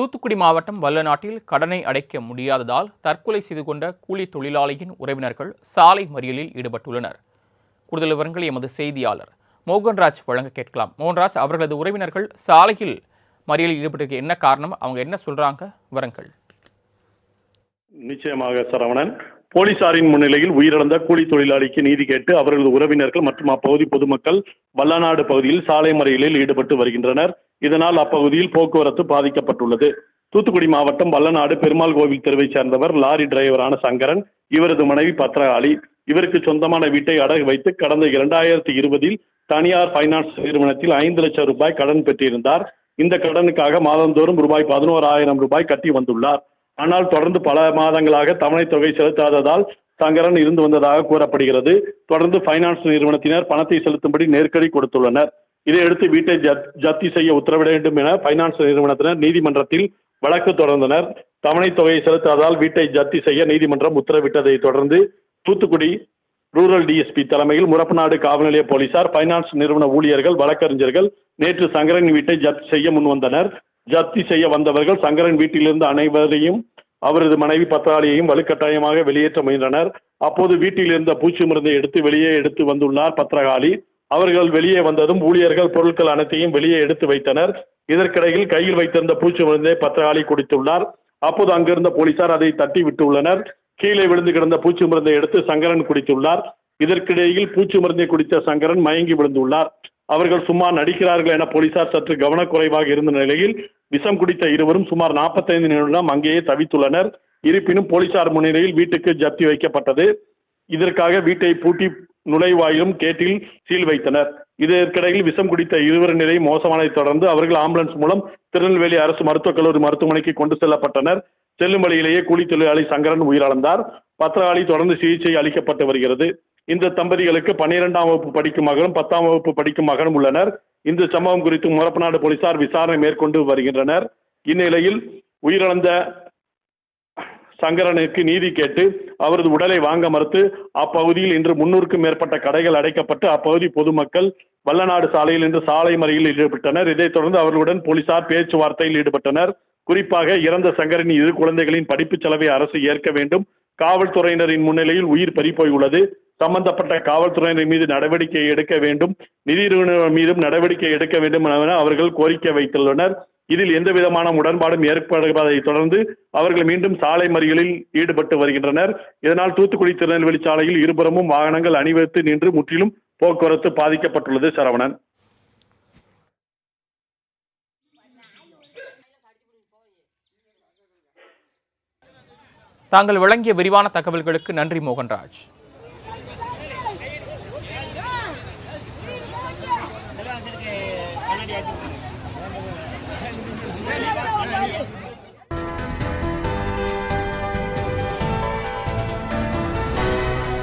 தூத்துக்குடி மாவட்டம் வல்லநாட்டில் கடனை அடைக்க முடியாததால் தற்கொலை செய்து கொண்ட கூலி தொழிலாளியின் உறவினர்கள் சாலை மறியலில் ஈடுபட்டுள்ளனர். கூடுதல் விவரங்கள் எமது செய்தியாளர் மோகன்ராஜ் வழங்க கேட்கலாம். மோகன்ராஜ் அவர்களது உறவினர்கள் சாலையில் மறியலில் ஈடுபட்டிருக்க என்ன காரணம்? அவங்க என்ன சொல்றாங்க? விவரங்கள். நிச்சயமாக சரவணன். போலீசாரின் முன்னிலையில் உயிரிழந்த கூலி தொழிலாளிக்கு நீதி கேட்டு அவர்களது உறவினர்கள் மற்றும் அப்பகுதி பொதுமக்கள் வல்லநாடு பகுதியில் சாலை மறியலில் ஈடுபட்டு வருகின்றனர். இதனால் அப்பகுதியில் போக்குவரத்து பாதிக்கப்பட்டுள்ளது. தூத்துக்குடி மாவட்டம் வல்லநாடு பெருமாள் கோவில் தெருவைச் சேர்ந்தவர் லாரி டிரைவரான சங்கரன் இவரது மனைவி பத்ரகாளி. இவருக்கு சொந்தமான வீட்டை அடகு வைத்து கடந்த இரண்டாயிரத்தி இருபதில் தனியார் பைனான்ஸ் நிறுவனத்தில் ஐந்து லட்சம் ரூபாய் கடன் பெற்றிருந்தார். இந்த கடனுக்காக மாதந்தோறும் ரூபாய் பதினோராயிரம் ரூபாய் கட்டி வந்துள்ளார். ஆனால் தொடர்ந்து பல மாதங்களாக தவணை தொகை செலுத்தாததால் சங்கரன் இருந்து வந்ததாக கூறப்படுகிறது. தொடர்ந்து பைனான்ஸ் நிறுவனத்தினர் பணத்தை செலுத்தும்படி நெருக்கடி கொடுத்துள்ளனர். இதையடுத்து வீட்டை ஜப்தி செய்ய உத்தரவிட வேண்டும் என பைனான்ஸ் நிறுவனத்தினர் நீதிமன்றத்தில் வழக்கு தொடர்ந்தனர். தவணை தொகையை செலுத்தாததால் வீட்டை ஜப்தி செய்ய நீதிமன்றம் உத்தரவிட்டதை தொடர்ந்து தூத்துக்குடி ரூரல் டிஎஸ்பி தலைமையில் முரப்பநாடு காவல் நிலைய போலீசார் பைனான்ஸ் நிறுவன ஊழியர்கள் வழக்கறிஞர்கள் நேற்று சங்கரன் வீட்டை ஜப்தி செய்ய முன்வந்தனர். ஜப்தி செய்ய வந்தவர்கள் சங்கரன் வீட்டிலிருந்து அனைவரையும் அவரது மனைவி பத்தாளியையும் வலுக்கட்டாயமாக வெளியேற்ற முயன்றனர். அப்போது வீட்டில் இருந்த பூச்சி மருந்தை எடுத்து வெளியே எடுத்து வந்துள்ளார் பத்திரகாளி அவர்கள் வெளியே வந்ததும் ஊழியர்கள் பொருட்கள் அனைத்தையும் வெளியே எடுத்து வைத்தனர். இதற்கிடையில் கையில் வைத்திருந்த பூச்சி மருந்தை பத்திரகாளி குடித்துள்ளார். அப்போது அங்கிருந்த போலீசார் அதை தட்டி விட்டுள்ளனர். கீழே விழுந்து கிடந்த பூச்சி மருந்தை எடுத்து சங்கரன் குடித்துள்ளார். இதற்கிடையில் பூச்சி மருந்தை குடித்த சங்கரன் மயங்கி விழுந்துள்ளார். அவர்கள் சும்மா நடிக்கிறார்கள் என போலீசார் சற்று கவனக்குறைவாக இருந்த நிலையில் விஷம் குடித்த இருவரும் சுமார் 45 நிமிடம் அங்கேயே தவித்துள்ளனர். இருப்பினும் போலீசார் முன்னிலையில் வீட்டுக்கு ஜப்தி வைக்கப்பட்டது. இதற்காக வீட்டை பூட்டி நுழைவாயிலும் கேட்டில் சீல் வைத்தனர். இதற்கிடையில் விஷம் குடித்த இருவர் நிலை மோசமானதை தொடர்ந்து அவர்கள் ஆம்புலன்ஸ் மூலம் திருநெல்வேலி அரசு மருத்துவக் கல்லூரி மருத்துவமனைக்கு கொண்டு செல்லப்பட்டனர். செல்லும் வழியிலேயே கூலி தொழிலாளி சங்கரன் உயிரிழந்தார். பத்திரகாளி தொடர்ந்து சிகிச்சை அளிக்கப்பட்டு வருகிறது. இந்த தம்பதிகளுக்கு பன்னிரெண்டாம் வகுப்பு படிக்கும் மகனும் பத்தாம் வகுப்பு படிக்கும் மகனும் உள்ளனர். இந்த சம்பவம் குறித்து முரப்பநாடு போலீசார் விசாரணை மேற்கொண்டு வருகின்றனர். இந்நிலையில் உயிரிழந்த சங்கரனுக்கு நீதி கேட்டு அவரது உடலை வாங்க மறுத்து அப்பகுதியில் இன்று முன்னூறுக்கும் மேற்பட்ட கடைகள் அடைக்கப்பட்டு அப்பகுதி பொதுமக்கள் வல்லநாடு சாலையில் இன்று சாலை மறியலில் ஈடுபட்டனர். இதைத் தொடர்ந்து அவர்களுடன் போலீசார் பேச்சுவார்த்தையில் ஈடுபட்டனர். குறிப்பாக இறந்த சங்கரின் இரு குழந்தைகளின் படிப்பு செலவை அரசு ஏற்க வேண்டும். காவல்துறையினரின் முன்னிலையில் உயிர் பறிப்போய் உள்ளது. சம்பந்தப்பட்ட காவல்துறையினர் மீது நடவடிக்கை எடுக்க வேண்டும். நிதி நிறுவனம் மீதும் நடவடிக்கை எடுக்க வேண்டும் என அவர்கள் கோரிக்கை வைத்துள்ளனர். இதில் எந்த விதமான உடன்பாடும் ஏற்படுவதை தொடர்ந்து அவர்கள் மீண்டும் சாலை மறியலில் ஈடுபட்டு வருகின்றனர். இதனால் தூத்துக்குடி திருநெல்வேலி சாலையில் இருபுறமும் வாகனங்கள் அணிவகுத்து நின்று முற்றிலும் போக்குவரத்து பாதிக்கப்பட்டுள்ளது சரவணன். தாங்கள் வழங்கிய விரிவான தகவல்களுக்கு நன்றி மோகன்ராஜ். রেডি আছে